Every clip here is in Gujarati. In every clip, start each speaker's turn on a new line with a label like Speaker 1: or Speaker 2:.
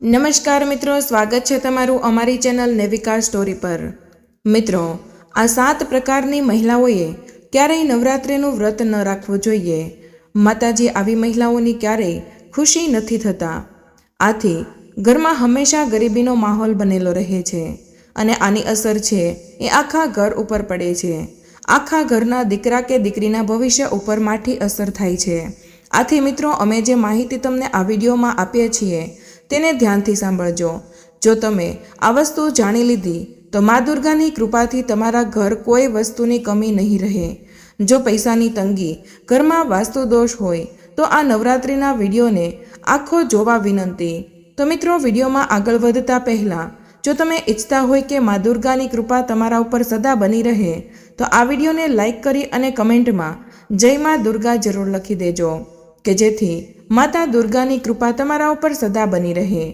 Speaker 1: નમસ્કાર મિત્રો, સ્વાગત છે તમારું અમારી ચેનલ નેવિકા સ્ટોરી પર. મિત્રો, આ સાત પ્રકારની મહિલાઓએ ક્યારેય નવરાત્રિનું વ્રત ન રાખવું જોઈએ. માતાજી આવી મહિલાઓની ક્યારેય ખુશી નથી થતા. આથી, ઘરમાં હંમેશા ગરીબીનો માહોલ બનેલો રહે છે અને આની અસર છે એ આખા ઘર ઉપર પડે છે. આખા ઘરના દીકરા કે દીકરીના ભવિષ્ય ઉપર માઠી અસર થાય છે. આથી મિત્રો, અમે જે માહિતી તમને આ વિડીયોમાં આપીએ છીએ તેને ધ્યાનથી સાંભળજો. જો તમે આ વસ્તુ જાણી લીધી, તો મા દુર્ગાની કૃપાથી તમારા ઘર કોઈ વસ્તુની કમી નહીં રહે. જો પૈસાની તંગી ઘરમાં વાસ્તુ દોષ હોય, તો આ નવરાત્રિના વિડીયોને આખો જોવા વિનંતી. તો મિત્રો, વિડીયોમાં આગળ વધતા પહેલાં, જો તમે ઈચ્છતા હોય કે મા દુર્ગાની કૃપા તમારા ઉપર સદા બની રહે, તો આ વિડીયોને લાઈક કરી અને કમેન્ટમાં જય મા દુર્ગા જરૂર લખી દેજો. કે જેથી માતા દુર્ગાની કૃપા તમારા ઉપર સદા બની રહે.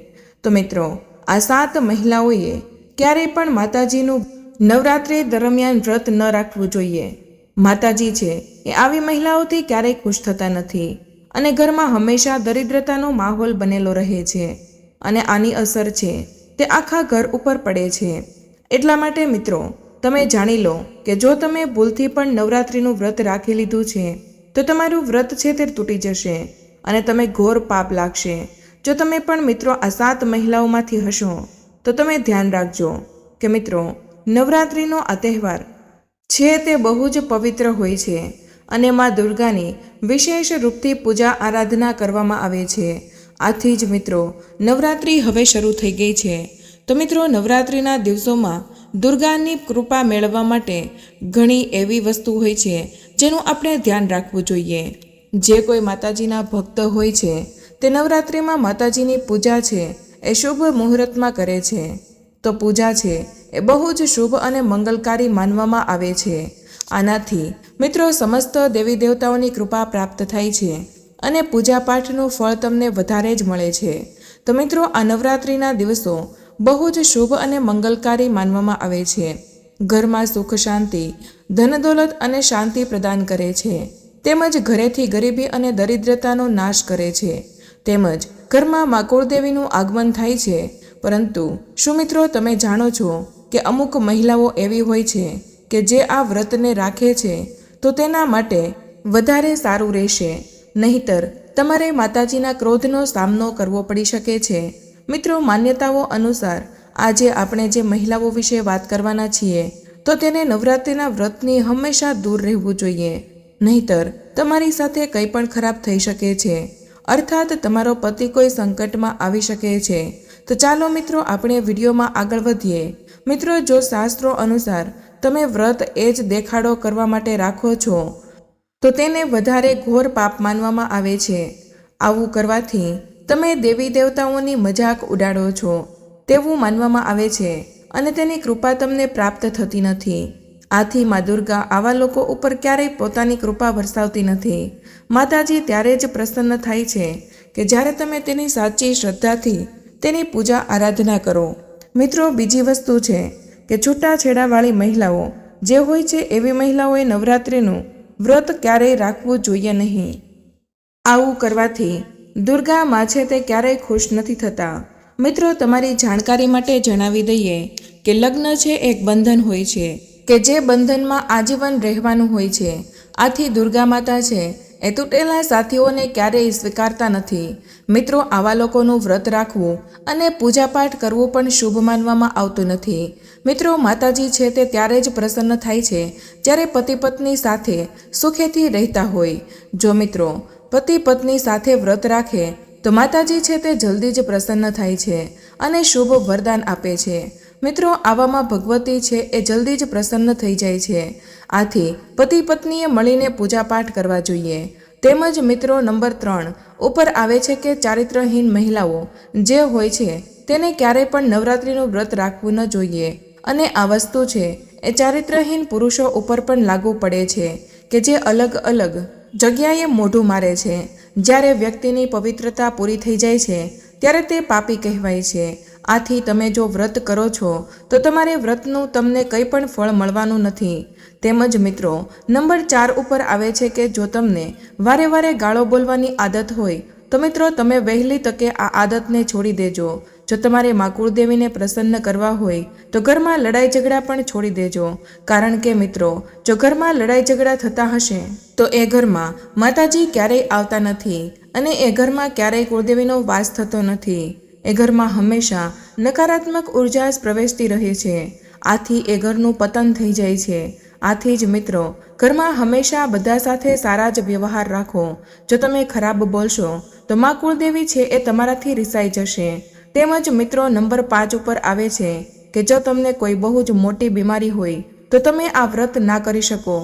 Speaker 1: તો મિત્રો, આ સાત મહિલાઓએ ક્યારેય પણ માતાજીનું નવરાત્રિ દરમિયાન વ્રત ન રાખવું જોઈએ. માતાજી છે એ આવી મહિલાઓથી ક્યારેય ખુશ થતા નથી અને ઘરમાં હંમેશા દરિદ્રતાનો માહોલ બનેલો રહે છે અને આની અસર છે તે આખા ઘર ઉપર પડે છે. એટલા માટે મિત્રો, તમે જાણી લો કે જો તમે ભૂલથી પણ નવરાત્રિનું વ્રત રાખી લીધું છે તો તમારું વ્રત છે તે તૂટી જશે અને તમે ઘોર પાપ લાગશે. જો તમે પણ મિત્રો આ સાત મહિલાઓમાંથી હશો, તો તમે ધ્યાન રાખજો કે મિત્રો, નવરાત્રિનો આ તહેવાર છે તે બહુ જ પવિત્ર હોય છે અને મા દુર્ગાની વિશેષ રૂપથી પૂજા આરાધના કરવામાં આવે છે. આથી જ મિત્રો, નવરાત્રિ હવે શરૂ થઈ ગઈ છે. તો મિત્રો, નવરાત્રિના દિવસોમાં દુર્ગાની કૃપા મેળવવા માટે ઘણી એવી વસ્તુ હોય છે જેનું આપણે ધ્યાન રાખવું જોઈએ. જે કોઈ માતાજીના ભક્ત હોય છે, તે નવરાત્રિમાં માતાજીની પૂજા છે, એ શુભ મુહૂર્તમાં કરે છે. તો પૂજા છે, એ બહુ જ શુભ અને મંગલકારી માનવામાં આવે છે. આનાથી મિત્રો સમસ્ત દેવી દેવતાઓની કૃપા પ્રાપ્ત થાય છે અને પૂજાપાઠનું ફળ તમને વધારે જ મળે છે. તો મિત્રો આ નવરાત્રિના દિવસો બહુ જ શુભ અને મંગલકારી માનવામાં આવે છે. ઘરમાં સુખ શાંતિ ધન દોલત અને શાંતિ પ્રદાન કરે છે. તેમજ ઘરેથી ગરીબી અને દરિદ્રતાનો નાશ કરે છે. તેમજ ઘરમાં માકોળદેવીનું આગમન થાય છે. પરંતુ શું મિત્રો તમે જાણો છો કે અમુક મહિલાઓ એવી હોય છે કે જે આ વ્રતને રાખે છે, તો તેના માટે વધારે સારું રહેશે. નહીતર, તમારે માતાજીના ક્રોધનો સામનો કરવો પડી શકે છે. મિત્રો, માન્યતાઓ અનુસાર આજે આપણે જે મહિલાઓ વિશે વાત કરવાના છીએ, તો તેને નવરાત્રિના વ્રતની હંમેશા દૂર રહેવું જોઈએ. નહીતર, તમારી સાથે કંઈ પણ ખરાબ થઈ શકે છે. અર્થાત, તમારો પતિ કોઈ સંકટમાં આવી શકે છે. તો ચાલો મિત્રો, આપણે વિડીયોમાં આગળ વધીએ. મિત્રો, જો શાસ્ત્રો અનુસાર તમે વ્રત એ જ દેખાડો કરવા માટે રાખો છો, તો તેને વધારે ઘોર પાપ માનવામાં આવે છે. આવું કરવાથી તમે દેવી દેવતાઓની મજાક ઉડાડો છો. તેવું માનવામાં આવે છે અને તેની કૃપા તમને પ્રાપ્ત થતી નથી. આથી મા દુર્ગા આવા લોકો ઉપર ક્યારેય પોતાની કૃપા વરસાવતી નથી. માતાજી ત્યારે જ પ્રસન્ન થાય છે કે જ્યારે તમે તેની સાચી શ્રદ્ધાથી તેની પૂજા આરાધના કરો. મિત્રો, બીજી વસ્તુ છે કે છૂટાછેડાવાળી મહિલાઓ જે હોય છે એવી મહિલાઓએ નવરાત્રિનું વ્રત ક્યારેય રાખવું જોઈએ નહીં. આવું કરવાથી દુર્ગા મા છે તે ક્યારેય ખુશ નથી થતા. મિત્રો, તમારી જાણકારી માટે જણાવી દઈએ કે લગ્ન છે એક બંધન હોય છે, કે જે બંધનમાં આજીવન રહેવાનું હોય છે. આથી દુર્ગા માતા છે એ તૂટેલા સાથીઓને ક્યારેય સ્વીકારતા નથી. મિત્રો, આવા લોકોનું વ્રત રાખવું અને પૂજાપાઠ કરવું પણ શુભ માનવામાં આવતું નથી. મિત્રો, માતાજી છે તે ત્યારે જ પ્રસન્ન થાય છે, જ્યારે પતિ પત્ની સાથે સુખેથી રહેતા હોય. જો મિત્રો, પતિ પત્ની સાથે વ્રત રાખે તો માતાજી છે તે જલ્દી જ પ્રસન્ન થાય છે અને શુભ વરદાન આપે છે. મિત્રો, આવામાં ભગવતી છે એ જલ્દી જ પ્રસન્ન થઈ જાય છે. આથી પતિ પત્નીએ મળીને પૂજાપાઠ કરવા જોઈએ. તેમજ મિત્રો, નંબર ત્રણ, ઉપર આવે છે કે ચારિત્રહીન મહિલાઓ, જે હોય છે, તેને ક્યારેય પણ નવરાત્રિનું વ્રત રાખવું ન જોઈએ. અને આ વસ્તુ છે, એ ચારિત્રહીન પુરુષો ઉપર પણ લાગુ પડે છે, કે જે અલગ અલગ જગ્યાએ મોઢું મારે છે. જ્યારે વ્યક્તિની પવિત્રતા પૂરી થઈ જાય છે, ત્યારે તે પાપી કહેવાય છે. આથી તમે જો વ્રત કરો છો, તો તમારે વ્રતનું તમને કંઈ પણ ફળ મળવાનું નથી. તેમજ મિત્રો, નંબર ચાર ઉપર આવે છે કે જો તમને વારે વારે ગાળો બોલવાની આદત હોય, તો મિત્રો તમે વહેલી તકે આ આદતને છોડી દેજો. જો તમારે મા કુળદેવીને પ્રસન્ન કરવા હોય, તો ઘરમાં લડાઈ ઝઘડા પણ છોડી દેજો. કારણ કે મિત્રો, જો ઘરમાં લડાઈ ઝઘડા થતા હશે, તો એ ઘરમાં માતાજી ક્યારેય આવતા નથી અને એ ઘરમાં ક્યારેય કુળદેવીનો વાસ થતો નથી. એ ઘરમાં હંમેશા નકારાત્મક ઊર્જા પ્રવેશતી રહે છે. આથી એ ઘરનું પતન થઈ જાય છે. આથી જ મિત્રો, ઘરમાં હંમેશા બધા સાથે સારા જ વ્યવહાર રાખો. જો તમે ખરાબ બોલશો, તો મા કુળદેવી છે એ તમારાથી રિસાઈ જશે. તેમજ મિત્રો નંબર પાંચ ઉપર આવે છે કે જો તમને કોઈ બહુ જ મોટી બીમારી હોય, તો તમે આ વ્રત ના કરી શકો.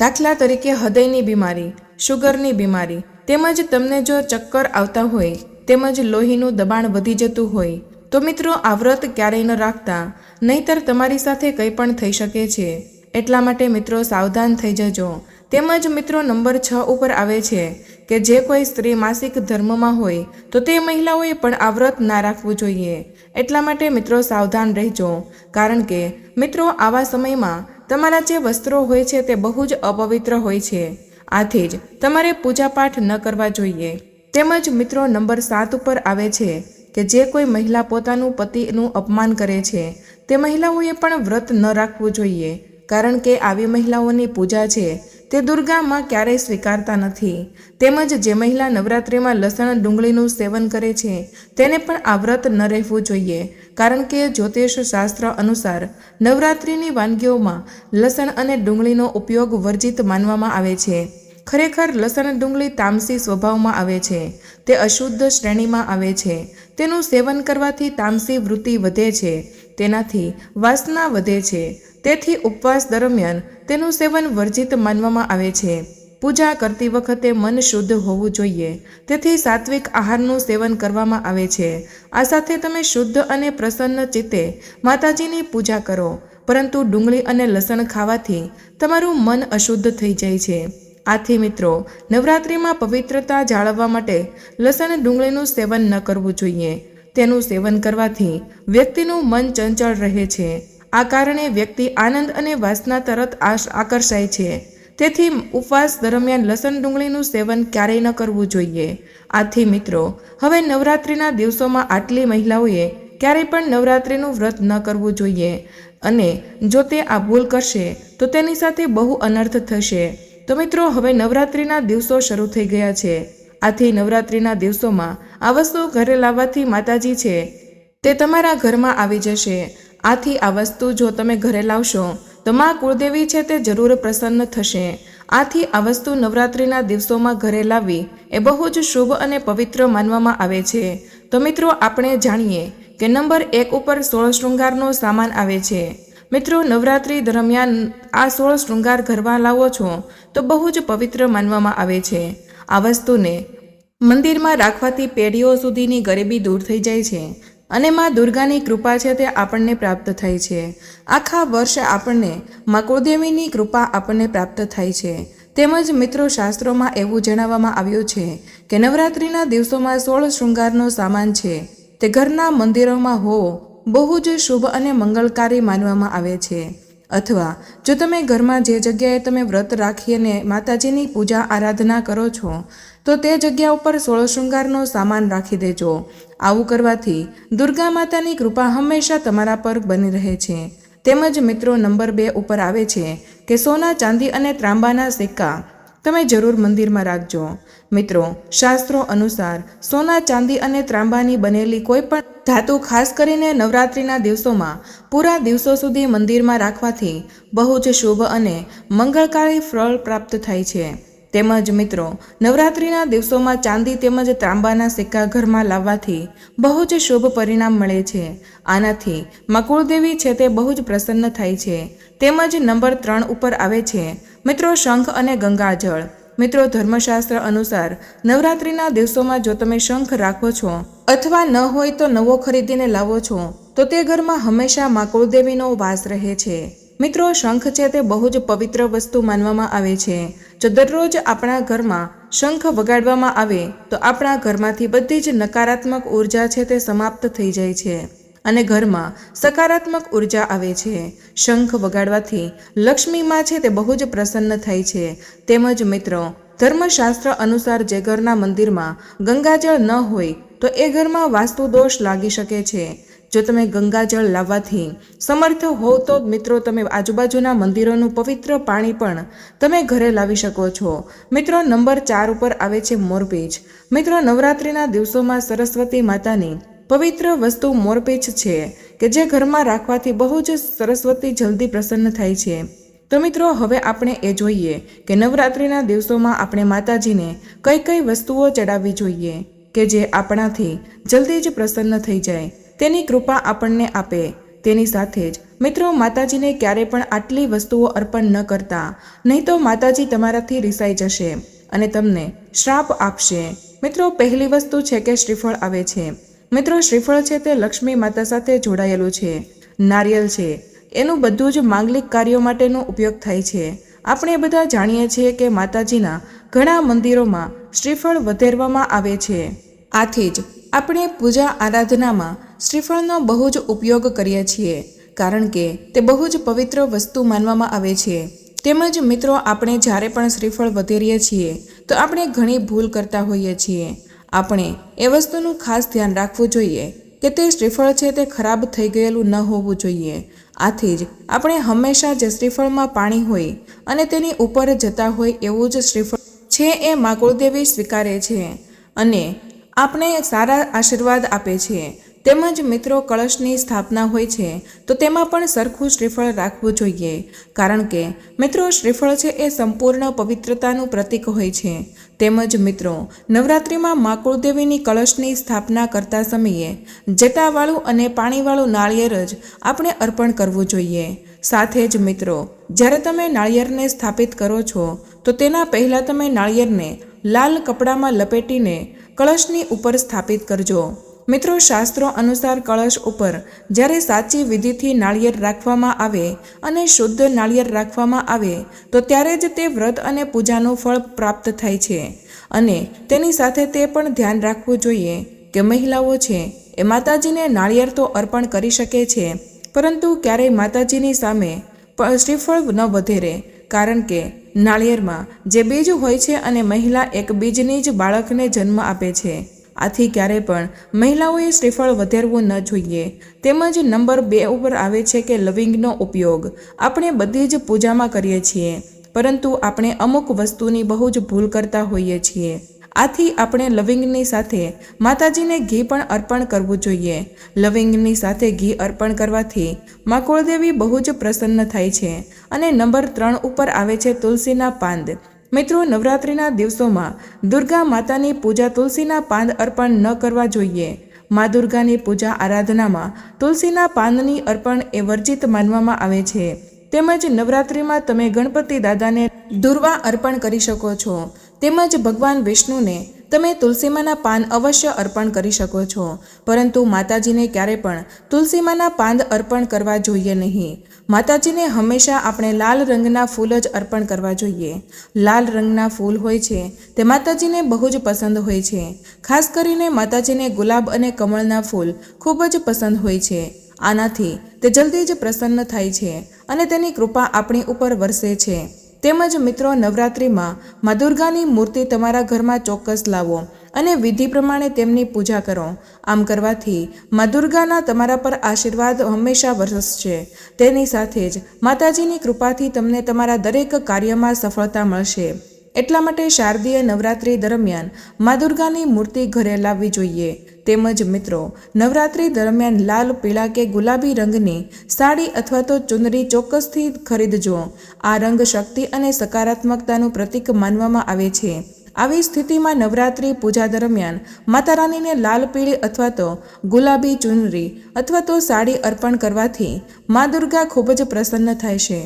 Speaker 1: દાખલા તરીકે હૃદયની બીમારી શુગરની બીમારી, તેમજ તમને જો ચક્કર આવતા હોય, તેમજ લોહીનું દબાણ વધી જતું હોય, તો મિત્રો આ વ્રત ક્યારેય ન રાખતા, નહીતર તમારી સાથે કંઈ પણ થઈ શકે છે. એટલા માટે મિત્રો સાવધાન થઈ જજો. તેમજ મિત્રો નંબર છ ઉપર આવે છે કે જે કોઈ સ્ત્રી માસિક ધર્મમાં હોય, તો તે મહિલાઓએ પણ આ વ્રત ના રાખવું જોઈએ. એટલા માટે મિત્રો સાવધાન રહેજો. કારણ કે મિત્રો આવા સમયમાં તમારા જે વસ્ત્રો હોય છે તે બહુ જ અપવિત્ર હોય છે. આથી જ તમારે પૂજાપાઠ ન કરવા જોઈએ. તેમજ મિત્રો નંબર સાત ઉપર આવે છે કે જે કોઈ મહિલા પોતાનું પતિનું અપમાન કરે છે, તે મહિલાઓએ પણ વ્રત ન રાખવું જોઈએ. કારણ કે આવી મહિલાઓની પૂજા છે, તે દુર્ગામાં ક્યારેય સ્વીકારતા નથી. તેમજ જે મહિલા નવરાત્રિમાં લસણ ડુંગળીનું સેવન કરે છે, તેને પણ આ વ્રત ન રહેવું જોઈએ. કારણ કે જ્યોતિષ શાસ્ત્ર અનુસાર નવરાત્રિની વાનગીઓમાં લસણ અને ડુંગળીનો ઉપયોગ વર્જિત માનવામાં આવે છે. ખરેખર લસણ ડુંગળી તામસી સ્વભાવમાં આવે છે. તે અશુદ્ધ શ્રેણીમાં આવે છે. તેનું સેવન કરવાથી તામસી વૃત્તિ વધે છે. તેનાથી વાસના વધે છે. તેથી ઉપવાસ દરમિયાન તેનું સેવન વર્જિત માનવામાં આવે છે. પૂજા કરતી વખતે મન શુદ્ધ હોવું જોઈએ. તેથી સાત્વિક આહારનું સેવન કરવામાં આવે છે. આ સાથે તમે શુદ્ધ અને પ્રસન્ન ચિત્તે માતાજીની પૂજા કરો. પરંતુ ડુંગળી અને લસણ ખાવાથી તમારું મન અશુદ્ધ થઈ જાય છે. આથી મિત્રો, નવરાત્રિમાં પવિત્રતા જાળવવા માટે લસણ ડુંગળીનું સેવન ન કરવું જોઈએ. તેનું સેવન કરવાથી વ્યક્તિનું મન ચંચળ રહે છે. આ કારણે વ્યક્તિ આનંદ અને વાસના તરત આકર્ષાય છે. તેથી ઉપવાસ દરમિયાન લસણ ડુંગળીનું સેવન ક્યારેય ન કરવું જોઈએ. આથી મિત્રો, હવે નવરાત્રિના દિવસોમાં આટલી મહિલાઓએ ક્યારેય પણ નવરાત્રિનું વ્રત ન કરવું જોઈએ અને જો તે આ ભૂલ કરશે, તો તેની સાથે બહુ અનર્થ થશે. તો મિત્રો, હવે નવરાત્રિના દિવસો શરૂ થઈ ગયા છે. આથી નવરાત્રિના દિવસોમાં આ વસ્તુ ઘરે લાવવાથી માતાજી છે, તે તમારા ઘરમાં આવી જશે. આથી આ વસ્તુ જો તમે ઘરે લાવશો, તો માં કુળદેવી છે તે જરૂર પ્રસન્ન થશે. આથી આ વસ્તુ નવરાત્રિના દિવસોમાં ઘરે લાવવી એ બહુ જ શુભ અને પવિત્ર માનવામાં આવે છે. તો મિત્રો, આપણે જાણીએ કે નંબર એક ઉપર સોળ શૃંગારનો સામાન આવે છે. મિત્રો, નવરાત્રિ દરમિયાન આ સોળ શૃંગાર ઘરમાં લાવો છો, તો બહુ જ પવિત્ર માનવામાં આવે છે. આ વસ્તુને મંદિરમાં રાખવાથી પેઢીઓ સુધીની ગરીબી દૂર થઈ જાય છે અને માં દુર્ગાની કૃપા છે તે આપણને પ્રાપ્ત થાય છે. આખા વર્ષ આપણને માં કુળદેવીની કૃપા આપણને પ્રાપ્ત થાય છે. તેમજ મિત્રો શાસ્ત્રોમાં એવું જણાવવામાં આવ્યું છે કે નવરાત્રિના દિવસોમાં સોળ શૃંગારનો સામાન છે. તે ઘરના મંદિરોમાં હોવો બહુ જ શુભ અને મંગળકારી માનવામાં આવે છે. અથવા જો તમે ઘરમાં જે જગ્યાએ તમે વ્રત રાખીને માતાજીની પૂજા આરાધના કરો છો, તો તે જગ્યા ઉપર સોળો શૃંગારનો સામાન રાખી દેજો. આવું કરવાથી દુર્ગા માતાની કૃપા હંમેશા તમારા પર બની રહે છે. તેમજ મિત્રો નંબર બે ઉપર આવે છે કે સોના, ચાંદી અને ત્રાંબાના સિક્કા તમે જરૂર મંદિરમાં રાખજો. મિત્રો, શાસ્ત્રો અનુસાર સોના, ચાંદી અને ત્રાંબાની બનેલી કોઈ પણ ધાતુ ખાસ કરીને નવરાત્રિના દિવસોમાં પૂરા દિવસો સુધી મંદિરમાં રાખવાથી બહુ જ શુભ અને મંગળકારી ફળ પ્રાપ્ત થાય છે. તેમજ મિત્રો, નવરાત્રિના દિવસોમાં ચાંદી તેમજ ત્રાંબાના સિક્કા ઘરમાં લાવવાથી બહુ જ શુભ પરિણામ મળે છે. આનાથી મકુળદેવી છે તે બહુ જ પ્રસન્ન થાય છે. તેમજ નંબર ત્રણ ઉપર આવે છે, મિત્રો, શંખ અને ગંગાજળ. મિત્રો, ધર્મશાસ્ત્ર અનુસાર નવરાત્રિના દિવસોમાં જો તમે શંખ રાખો છો અથવા ન હોય તો નવો ખરીદીને લાવો છો, તો તે ઘરમાં હંમેશા મા કુળદેવીનો વાસ રહે છે. મિત્રો, શંખ છે તે બહુ જ પવિત્ર વસ્તુ માનવામાં આવે છે. જો દરરોજ આપણા ઘરમાં શંખ વગાડવામાં આવે, તો આપણા ઘરમાંથી બધી જ નકારાત્મક ઊર્જા છે તે સમાપ્ત થઈ જાય છે. અને ઘરમાં સકારાત્મક ઊર્જા આવે છે. શંખ વગાડવાથી લક્ષ્મીમાં છે તે બહુ જ પ્રસન્ન થાય છે. તેમજ મિત્રો, ધર્મશાસ્ત્ર અનુસાર જે ઘરના મંદિરમાં ગંગાજળ ન હોય, તો એ ઘરમાં વાસ્તુ દોષ લાગી શકે છે. જો તમે ગંગાજળ લાવવાથી સમર્થ હોવ તો મિત્રો, તમે આજુબાજુના મંદિરોનું પવિત્ર પાણી પણ તમે ઘરે લાવી શકો છો. મિત્રો, નંબર ચાર ઉપર આવે છે મોરપીંછ મિત્રો, નવરાત્રિના દિવસોમાં સરસ્વતી માતાની પવિત્ર વસ્તુ મોરપેચ છે, કે જે ઘરમાં રાખવાથી બહુ જ સરસ્વતી જલ્દી પ્રસન્ન થાય છે. તો મિત્રો, હવે આપણે એ જોઈએ કે નવરાત્રિના દિવસોમાં આપણે માતાજીને કઈ કઈ વસ્તુઓ ચડાવવી જોઈએ, કે જે આપણાથી જલ્દી જ પ્રસન્ન થઈ જાય. તેની કૃપા આપણને આપે. તેની સાથે જ મિત્રો, માતાજીને ક્યારે પણ આટલી વસ્તુઓ અર્પણ ન કરતા, નહીં તો માતાજી તમારાથી રિસાઈ જશે અને તમને શ્રાપ આપશે. મિત્રો, પહેલી વસ્તુ છે કે શ્રીફળ આવે છે. મિત્રો, શ્રીફળ છે તે લક્ષ્મી માતા સાથે જોડાયેલું છે, નારિયેલ છે. એનું બધું જ માંગલિક કાર્યો માટેનો ઉપયોગ થાય છે. આપણે બધા જાણીએ છીએ કે માતાજીના ઘણા મંદિરોમાં શ્રીફળ વધેરવામાં આવે છે. આથી જ આપણે પૂજા આરાધનામાં શ્રીફળનો બહુ જ ઉપયોગ કરીએ છીએ, કારણ કે તે બહુ જ પવિત્ર વસ્તુ માનવામાં આવે છે. તેમજ મિત્રો, આપણે જ્યારે પણ શ્રીફળ વધેરીએ છીએ, તો આપણે ઘણી ભૂલ કરતા હોઈએ છીએ. આપણે એ વસ્તુનું ખાસ ધ્યાન રાખવું જોઈએ કે તે શ્રીફળ છે તે ખરાબ થઈ ગયેલું ન હોવું જોઈએ. આથી જ આપણે હંમેશા જે શ્રીફળમાં પાણી હોય અને તેની ઉપર જતા હોય એવું જ શ્રીફળ છે એ માકુળદેવી સ્વીકારે છે અને આપણે સારા આશીર્વાદ આપે છે. તેમજ મિત્રો કળશની સ્થાપના હોય છે તો તેમાં પણ સરખું શ્રીફળ રાખવું જોઈએ. કારણ કે મિત્રો શ્રીફળ છે એ સંપૂર્ણ પવિત્રતાનું પ્રતીક હોય છે. તેમજ મિત્રો, નવરાત્રિમાં મા કુળદેવીની કળશની સ્થાપના કરતા સમયે જટાવાળું અને પાણીવાળું નાળિયેર જ આપણે અર્પણ કરવું જોઈએ. સાથે જ મિત્રો, જ્યારે તમે નાળિયેરને સ્થાપિત કરો છો, તો તેના પહેલાં તમે નાળિયેરને લાલ કપડામાં લપેટીને કળશની ઉપર સ્થાપિત કરજો. મિત્રો, શાસ્ત્રો અનુસાર કળશ ઉપર જ્યારે સાચી વિધિથી નાળિયેર રાખવામાં આવે અને શુદ્ધ નાળિયેર રાખવામાં આવે, તો ત્યારે જ તે વ્રત અને પૂજાનું ફળ પ્રાપ્ત થાય છે. અને તેની સાથે તે પણ ધ્યાન રાખવું જોઈએ કે મહિલાઓ છે, એ માતાજીને નાળિયેર તો અર્પણ કરી શકે છે, પરંતુ ક્યારેય માતાજીની સામે શ્રીફળ ન વધેરે કારણ કે નાળિયેરમાં જે બીજ હોય છે અને મહિલા એક બીજની જ બાળકને જન્મ આપે છે. આથી ક્યારે પણ મહિલાઓએ શ્રીફળ વધેરવું ન જોઈએ. તેમજ નંબર બે ઉપર આવે છે કે લવિંગનો ઉપયોગ. આપણે બધી જ પૂજામાં કરીએ છીએ, પરંતુ આપણે અમુક વસ્તુની બહુ જ ભૂલ કરતા હોઈએ છીએ. આથી આપણે લવિંગની સાથે માતાજીને ઘી પણ અર્પણ કરવું જોઈએ. લવિંગની સાથે ઘી અર્પણ કરવાથી મા કુળદેવી બહુ જ પ્રસન્ન થાય છે. અને નંબર ત્રણ ઉપર આવે છે તુલસીના પાંદ. મિત્રો, નવરાત્રિના દિવસોમાં દુર્ગા માતાની પૂજા તુલસીના પાંદ અર્પણ ન કરવા જોઈએ. મા દુર્ગાની પૂજા આરાધનામાં તુલસીના પાનની અર્પણ એ વર્જિત માનવામાં આવે છે. તેમજ નવરાત્રિમાં તમે ગણપતિ દાદાને દુર્વા અર્પણ કરી શકો છો. તેમજ ભગવાન વિષ્ણુને તમે તુલસીમાના પાન અવશ્ય અર્પણ કરી શકો છો. પરંતુ માતાજીને ક્યારે પણ તુલસીમાના પાન અર્પણ કરવા જોઈએ નહીં. માતાજીને હંમેશા આપણે લાલ રંગના ફૂલ જ અર્પણ કરવા જોઈએ. લાલ રંગના ફૂલ હોય છે, તે માતાજીને બહુ જ પસંદ હોય છે. ખાસ કરીને માતાજીને ગુલાબ અને કમળના ફૂલ ખૂબ જ પસંદ હોય છે. આનાથી તે જલ્દી જ પ્રસન્ન થાય છે અને તેની કૃપા આપણી ઉપર વરસે છે. તેમજ મિત્રો, નવરાત્રિમાં મા દુર્ગાની મૂર્તિ તમારા ઘરમાં ચોક્કસ લાવો અને વિધિ પ્રમાણે તેમની પૂજા કરો. આમ કરવાથી મા દુર્ગાના તમારા પર આશીર્વાદ હંમેશા વરસશે. તેની સાથે જ માતાજીની કૃપાથી તમને તમારા દરેક કાર્યમાં સફળતા મળશે. એટલા માટે શારદીય નવરાત્રિ દરમિયાન મા દુર્ગાની મૂર્તિ ઘરે લાવવી જોઈએ. તેમજ મિત્રો, નવરાત્રિ દરમિયાન લાલ, પીળા કે ગુલાબી રંગની સાડી અથવા તો ચુંદડી ચોક્કસથી ખરીદજો. આ રંગ શક્તિ અને સકારાત્મકતાનું પ્રતીક માનવામાં આવે છે. આવી સ્થિતિમાં નવરાત્રિ પૂજા દરમિયાન માતા રાનીને લાલ, પીળી અથવા તો ગુલાબી ચુનરી અથવા તો સાડી અર્પણ કરવાથી મા દુર્ગા ખૂબ જ પ્રસન્ન થાય છે.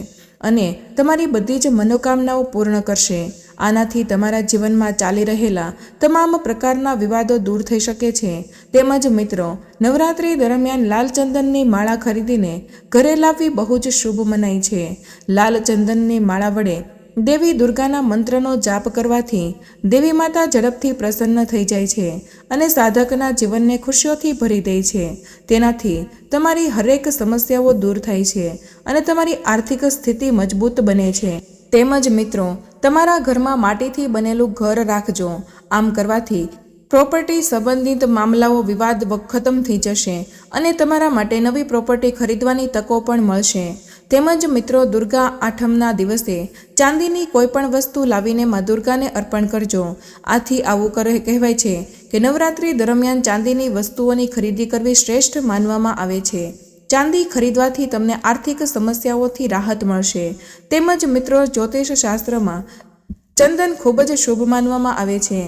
Speaker 1: અને તમારી બધી જ મનોકામનાઓ પૂર્ણ કરશે. આનાથી તમારા જીવનમાં ચાલી રહેલા તમામ પ્રકારના વિવાદો દૂર થઈ શકે છે. તેમજ મિત્રો, નવરાત્રિ દરમિયાન લાલચંદનની માળા ખરીદીને ઘરે લાવવી બહુ જ શુભ મનાય છે. લાલચંદનની માળા વડે દેવી દુર્ગાના મંત્રનો જાપ કરવાથી દેવી માતા ઝડપથી પ્રસન્ન થઈ જાય છે અને સાધકના જીવનને ખુશીઓથી ભરી દે છે. તેનાથી તમારી હરેક સમસ્યાઓ દૂર થાય છે અને તમારી આર્થિક સ્થિતિ મજબૂત બને છે. તેમજ મિત્રો, તમારા ઘરમાં માટીથી બનેલું ઘર રાખજો. આમ કરવાથી પ્રોપર્ટી સંબંધિત મામલાઓ વિવાદ ખતમ થઈ જશે અને તમારા માટે નવી પ્રોપર્ટી ખરીદવાની તકો પણ મળશે. તેમજ મિત્રો દુર્ગા આઠમના દિવસે ચાંદીની કોઈ પણ વસ્તુ લાવીને મા દુર્ગાને અર્પણ કરજો. આથી આવું કરે, કહેવાય છે કે નવરાત્રી દરમિયાન ચાંદીની વસ્તુઓની ખરીદી કરવી શ્રેષ્ઠ માનવામાં આવે છે. ચાંદી ખરીદવાથી તમને આર્થિક સમસ્યાઓથી રાહત મળશે. તેમજ મિત્રો જ્યોતિષ શાસ્ત્રમાં ચંદન ખૂબ જ શુભ માનવામાં આવે છે.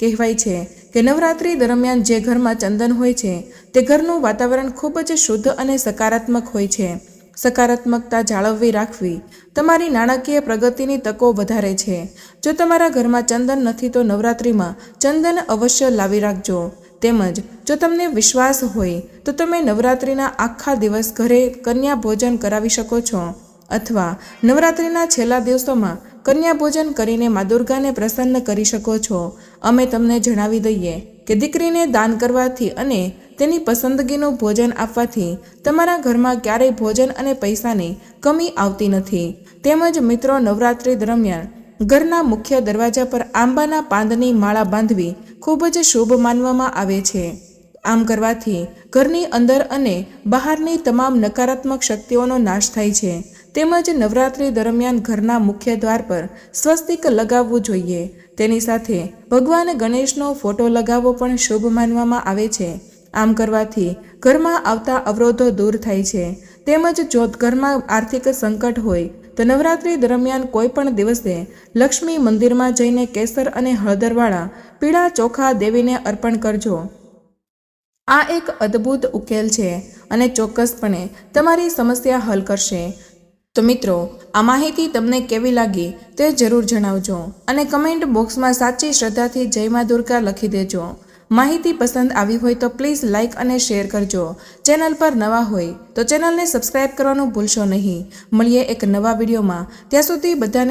Speaker 1: કહેવાય છે કે નવરાત્રી દરમિયાન જે ઘરમાં ચંદન હોય છે, તે ઘરનું વાતાવરણ ખૂબ જ શુદ્ધ અને સકારાત્મક હોય છે. સકારાત્મકતા જાળવવી રાખવી તમારી નાણાકીય પ્રગતિની તકો વધારે છે. જો તમારા ઘરમાં ચંદન નથી તો નવરાત્રિમાં ચંદન અવશ્ય લાવી રાખજો. તેમજ જો તમને વિશ્વાસ હોય તો તમે નવરાત્રિના આખા દિવસ ઘરે કન્યા ભોજન કરાવી શકો છો. અથવા નવરાત્રિના છેલ્લા દિવસોમાં કન્યા ભોજન કરીને મા દુર્ગાને પ્રસન્ન કરી શકો છો. અમે તમને જણાવી દઈએ કે દીકરીને દાન કરવાથી અને તેની પસંદગીનું ભોજન આપવાથી તમારા ઘરમાં ક્યારેય ભોજન અને પૈસાની કમી આવતી નથી. તેમજ મિત્રો, નવરાત્રિ દરમિયાન ઘરના મુખ્ય દરવાજા પર આંબાના પાંદની માળા બાંધવી ખૂબ જ શુભ માનવામાં આવે છે. આમ કરવાથી ઘરની અંદર અને બહારની તમામ નકારાત્મક શક્તિઓનો નાશ થાય છે. તેમજ નવરાત્રિ દરમિયાન ઘરના મુખ્ય દ્વાર પર સ્વસ્તિક લગાવવું જોઈએ. તેની સાથે ભગવાન ગણેશનો ફોટો લગાવવો પણ શુભ માનવામાં આવે છે. આમ કરવાથી ઘરમાં આવતા અવરોધો દૂર થાય છે. તેમજ જો ઘરમાં આર્થિક સંકટ હોય, તો નવરાત્રિ દરમિયાન કોઈ પણ દિવસે લક્ષ્મી મંદિરમાં જઈને કેસર અને હળદરવાળા પીળા ચોખા દેવીને અર્પણ કરજો. આ એક અદ્ભુત ઉકેલ છે અને ચોક્કસપણે તમારી સમસ્યા હલ કરશે. તો મિત્રો, આ માહિતી તમને કેવી લાગી તે જરૂર જણાવજો અને કમેન્ટ બોક્સમાં સાચી શ્રદ્ધાથી જય મા દુર્ગા લખી દેજો. માહિતી પસંદ આવી હોય તો પ્લીઝ લાઇક અને શેર કરજો. ચેનલ પર નવા હોય તો ચેનલને સબસ્ક્રાઇબ કરવાનું ભૂલશો નહીં. મળીએ એક નવા વિડીયોમાં. ત્યાં સુધી બધાને